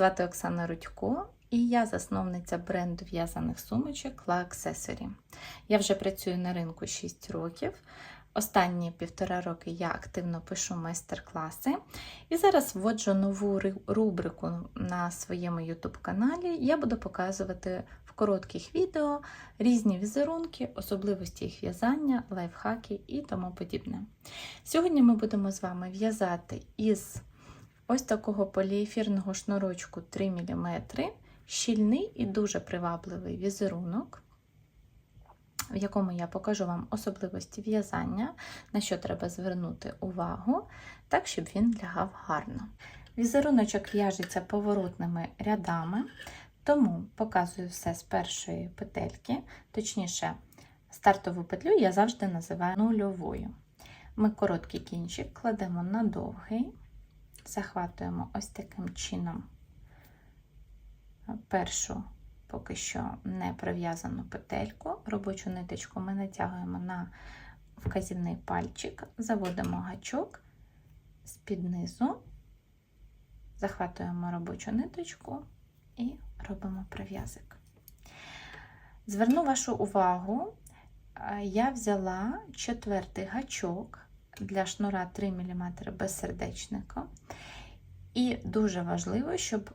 Звати Оксана Рудько, і я засновниця бренду в'язаних сумочок La Accessory. Я вже працюю на ринку 6 років. Останні півтора роки я активно пишу майстер-класи. І зараз вводжу нову рубрику на своєму YouTube каналі. Я буду показувати в коротких відео різні візерунки, особливості їх в'язання, лайфхаки і тому подібне. Сьогодні ми будемо з вами в'язати із ось такого поліефірного шнурочку 3 мм, щільний і дуже привабливий візерунок, в якому я покажу вам особливості в'язання, на що треба звернути увагу, так, щоб він лягав гарно. Візеруночок в'яжеться поворотними рядами, тому показую все з першої петельки, точніше, стартову петлю я завжди називаю нульовою. Ми короткий кінчик кладемо на довгий, захватуємо ось таким чином першу поки що не пров'язану петельку. Робочу ниточку ми натягуємо на вказівний пальчик, заводимо гачок з-під низу, захватуємо робочу ниточку і робимо прив'язок. Зверну вашу увагу, я взяла четвертий гачок для шнура 3 мм без сердечника. І дуже важливо, щоб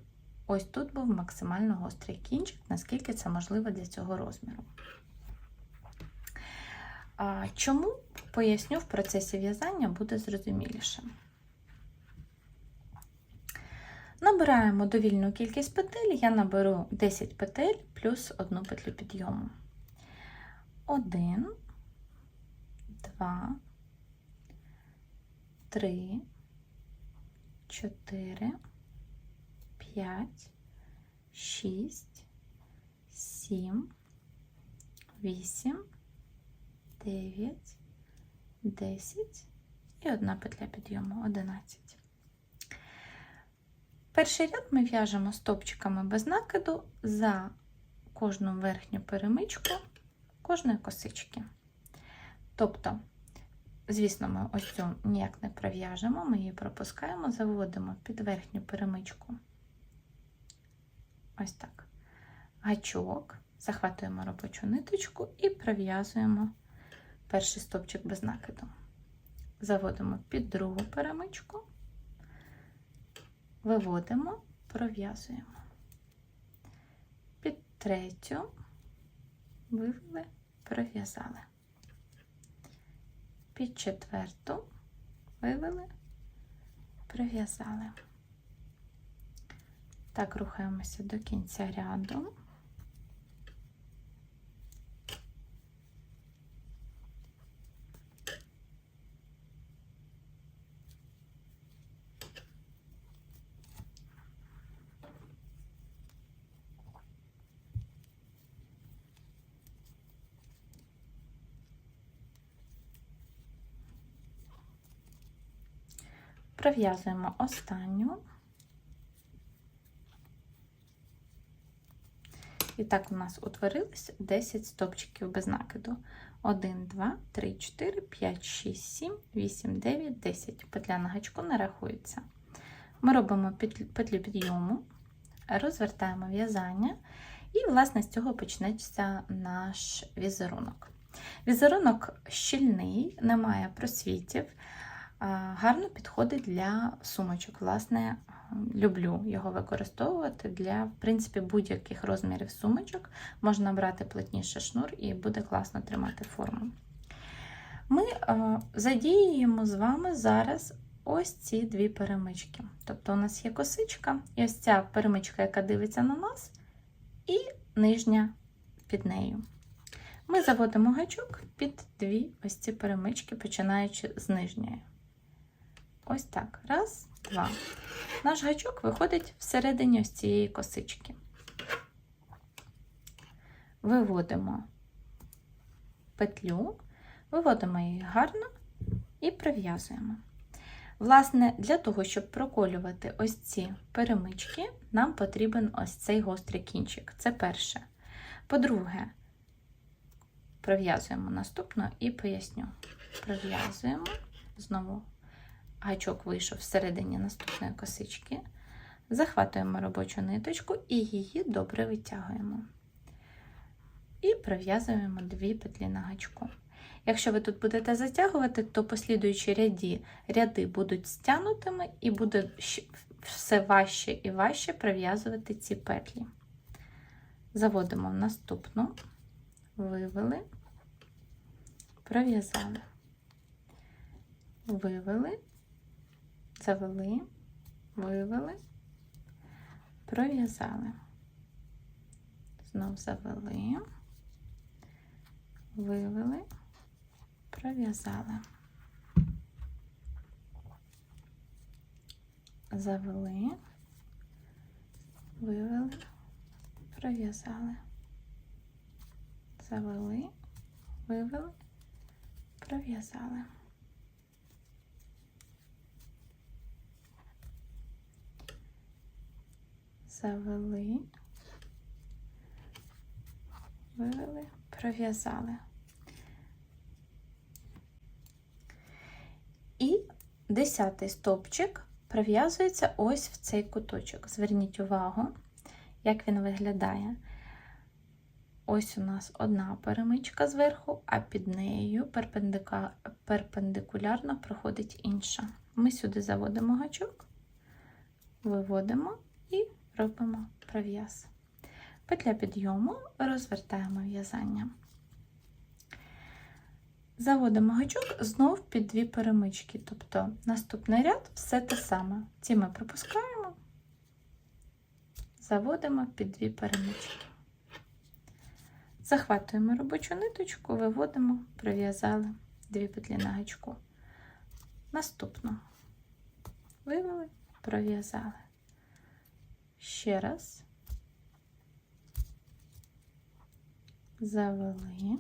ось тут був максимально гострий кінчик, наскільки це можливо для цього розміру. Чому поясню в процесі в'язання буде зрозуміліше. Набираємо довільну кількість петель, я наберу 10 петель плюс одну петлю підйому. 1, 2, 3, 4, 5, 6, 7, 8, 9, 10 і одна петля підйому 11. Перший ряд ми в'яжемо стопчиками без накиду за кожну верхню перемичку кожної косички. Тобто, звісно, ми ось цю ніяк не пров'яжемо, ми її пропускаємо, заводимо під верхню перемичку. Ось так. Гачок, захватуємо робочу ниточку і пров'язуємо перший стопчик без накиду. Заводимо під другу перемичку, виводимо, пров'язуємо. Під третю вивели, пров'язали. Під четверту вивели, прив'язали. Так, рухаємося до кінця ряду. Пров'язуємо останню. І так у нас утворилось 10 стопчиків без накиду. 1, 2, 3, 4, 5, 6, 7, 8, 9, 10. Петля на гачку не рахується. Ми робимо петлю підйому, розвертаємо в'язання, і, власне, з цього почнеться наш візерунок. Візерунок щільний, немає просвітів, гарно підходить для сумочок. Власне, люблю його використовувати для, в принципі, будь-яких розмірів сумочок. Можна брати плотніше шнур і буде класно тримати форму. Ми е, задіюємо з вами зараз ось ці дві перемички. Тобто, у нас є косичка, і ось ця перемичка, яка дивиться на нас, і нижня під нею. Ми заводимо гачок під дві ось ці перемички, починаючи з нижньої. Ось так. Раз, два. Наш гачок виходить всередині ось цієї косички. Виводимо петлю, виводимо її гарно і прив'язуємо. Власне, для того, щоб проколювати ось ці перемички, нам потрібен ось цей гострий кінчик. Це перше. По-друге, пров'язуємо наступно і поясню. Пров'язуємо знову гачок вийшов всередині наступної косички. Захватуємо робочу ниточку і її добре витягуємо. І пров'язуємо дві петлі на гачку. Якщо ви тут будете затягувати, то послідуючі ряди, ряди будуть стягнутими і буде все важче і важче пров'язувати ці петлі. Заводимо в наступну, вивели, пров'язали, вивели, завели, вивели, пров'язали. Знов завели, вивели, пров'язали. Завели, вивели, пров'язали. Завели, вивели, пров'язали. Завели, вивели, пров'язали. І десятий стовпчик прив'язується ось в цей куточок. Зверніть увагу, як він виглядає. Ось у нас одна перемичка зверху, а під нею перпендикулярно проходить інша. Ми сюди заводимо гачок, виводимо і робимо пров'яз. Петля підйому розвертаємо в'язання. Заводимо гачок знов під дві перемички. Тобто наступний ряд все те саме. Ці ми пропускаємо, заводимо під дві перемички. Захватуємо робочу ниточку, виводимо, пров'язали дві петлі на гачку. Наступну вивели, пров'язали. Ще раз. Завели,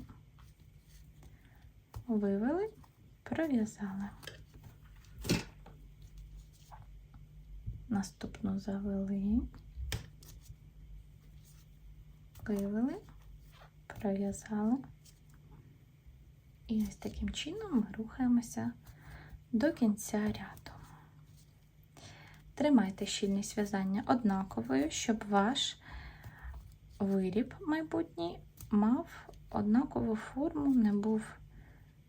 вивели, пров'язали. Наступну завели, вивели, пров'язали. І ось таким чином ми рухаємося до кінця ряду. Тримайте щільність в'язання однаковою, щоб ваш виріб майбутній мав однакову форму, не був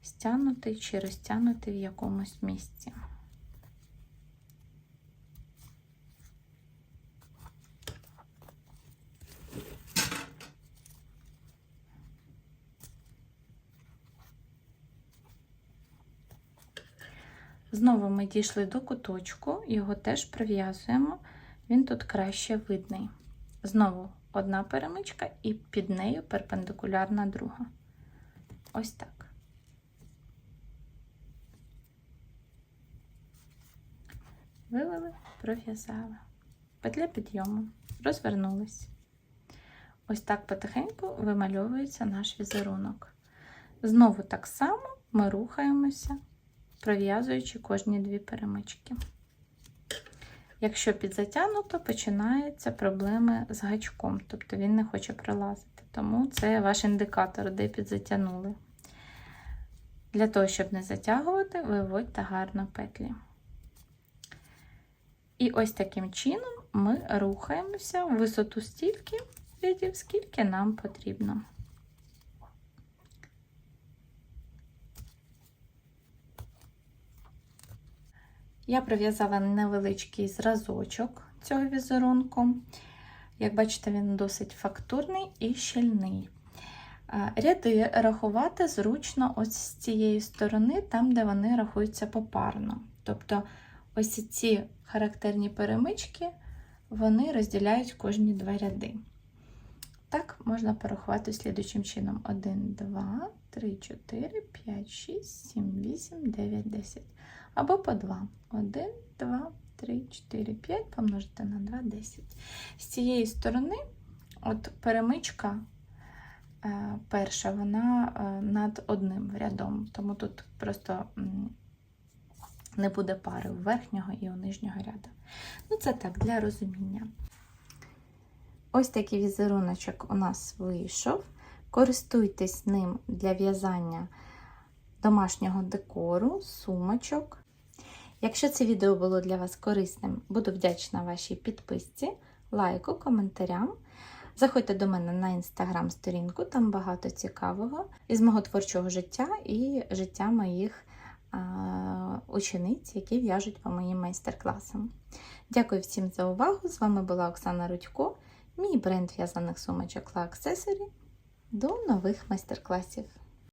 стягнутий чи розтягнутий в якомусь місці. Знову ми дійшли до куточку, його теж прив'язуємо, він тут краще видний. Знову одна перемичка і під нею перпендикулярна друга. Ось так. Вивели, пров'язали. Петля підйому, розвернулись. Ось так потихеньку вимальовується наш візерунок. Знову так само ми рухаємося пров'язуючи кожні дві перемички. Якщо підзатягнуто, починаються проблеми з гачком, тобто він не хоче пролазити. Тому це ваш індикатор, де підзатягнули. Для того, щоб не затягувати, виводьте гарно петлі. І ось таким чином ми рухаємося в висоту стільки рядів, скільки нам потрібно. Я прив'язала невеличкий зразочок цього візерунку. Як бачите, він досить фактурний і щільний. Ряди рахувати зручно ось з цієї сторони, там, де вони рахуються попарно. Тобто ось ці характерні перемички вони розділяють кожні два ряди. Так, можна порахувати слідучим чином: 1, 2, 3, 4, 5, 6, 7, 8, 9, 10. Або по 2. 1, 2, 3, 4, 5 помножити на 2, 10. З цієї сторони, от перемичка е, перша, вона е, над одним рядом, тому тут просто не буде пари у верхнього і у нижнього ряду. Ну, це так, для розуміння. Ось такий візеруночок у нас вийшов. Користуйтесь ним для в'язання домашнього декору, сумочок. Якщо це відео було для вас корисним, буду вдячна вашій підписці, лайку, коментарям. Заходьте до мене на інстаграм-сторінку, там багато цікавого із мого творчого життя і життя моїх а, учениць, які в'яжуть по моїм майстер-класам. Дякую всім за увагу! З вами була Оксана Рудько, мій бренд в'язаних сумочок La Accessory. До нових майстер-класів!